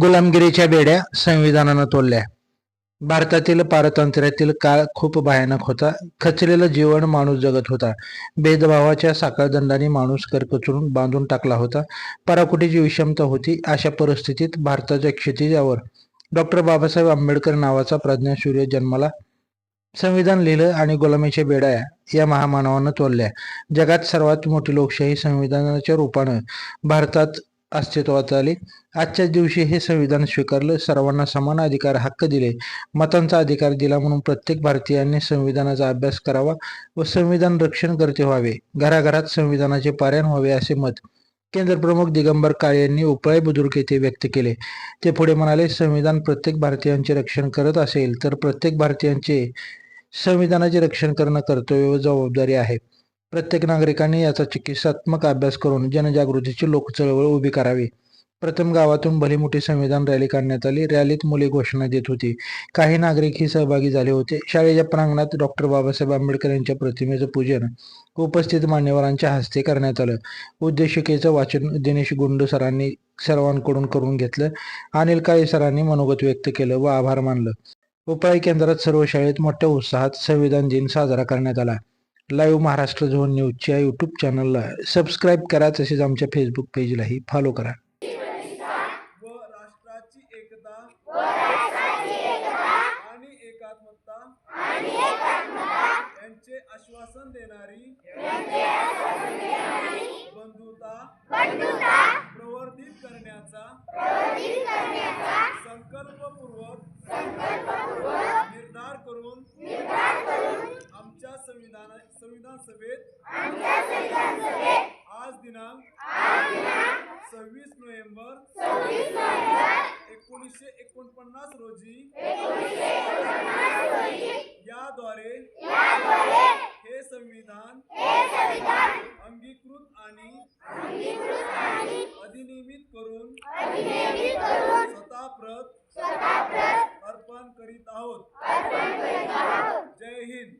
गुलामगिरीच्या बेड्या संविधानानं तोडल्या. भारतातील पारतंत्र्यातील काळ खूप भयानक होता. खचलेलं जीवन माणूस जगत होता. भेदभावाच्या साखळदंडाने माणूस करकचरून बांधून टाकला होता. पराकुटीची विषमता होती. अशा परिस्थितीत भारताच्या क्षितिजावर डॉक्टर बाबासाहेब आंबेडकर नावाचा प्रज्ञासूर्य जन्माला संविधान लिहिलं आणि गुलामीच्या बेड्या या महामानवानं तोडल्या. जगात सर्वात मोठी लोकशाही संविधानाच्या रूपानं भारतात अस्तित्वात आले. आजच्या दिवशी हे संविधान स्वीकारलं. सर्वांना समान अधिकार हक्क दिले. मतांचा अधिकार दिला म्हणून प्रत्येक भारतीयांनी संविधानाचा अभ्यास करावा व संविधान रक्षण करते व्हावे. घराघरात संविधानाचे पारायण व्हावे असे मत केंद्र प्रमुख दिगंबर काळे यांनी उपळाई बुद्रुक येथे व्यक्त केले. ते पुढे म्हणाले संविधान प्रत्येक भारतीयांचे रक्षण करत असेल तर प्रत्येक भारतीयांचे संविधानाचे रक्षण करणं कर्तव्य व जबाबदारी आहे. प्रत्येक नागरिकांनी याचा चिकित्सात्मक अभ्यास करून जनजागृतीची लोकचळवळ उभी करावी. प्रथम गावातून भली मोठी संविधान रॅली काढण्यात आली. रॅलीत मुले घोषणा देत होती. काही नागरिकही सहभागी झाले होते. शाळेच्या प्रांगणात डॉक्टर बाबासाहेब आंबेडकर यांच्या प्रतिमेचं पूजन उपस्थित मान्यवरांच्या हस्ते करण्यात आलं. उद्देशिकेचं वाचन दिनेश गुंडू सरांनी सर्वांकडून करून घेतलं. अनिल काळे सरांनी मनोगत व्यक्त केलं व आभार मानलं. उपाय केंद्रात सर्व शाळेत मोठ्या उत्साहात संविधान दिन साजरा करण्यात आला. लाईव्ह महाराष्ट्र झोन न्यूजच्या यूट्यूब चॅनलला सबस्क्राईब करा तसेच आमच्या फेसबुक पेजलाही फॉलो करा. व राष्ट्राची एकता आणि एकात्मता यांचे आश्वासन देणारी बंधुता प्रवर्धित करण्याचा संकल्पपूर्वक निर्धार करून संविधान संविधान सभेत आज दिनांक सव्वीस नोव्हेंबर एकोणीसशे एकोणपन्नास रोजी याद्वारे हे संविधान अंगीकृत आणि अधिनियमित करून स्वतः प्रत अर्पण करीत आहोत. जय हिंद.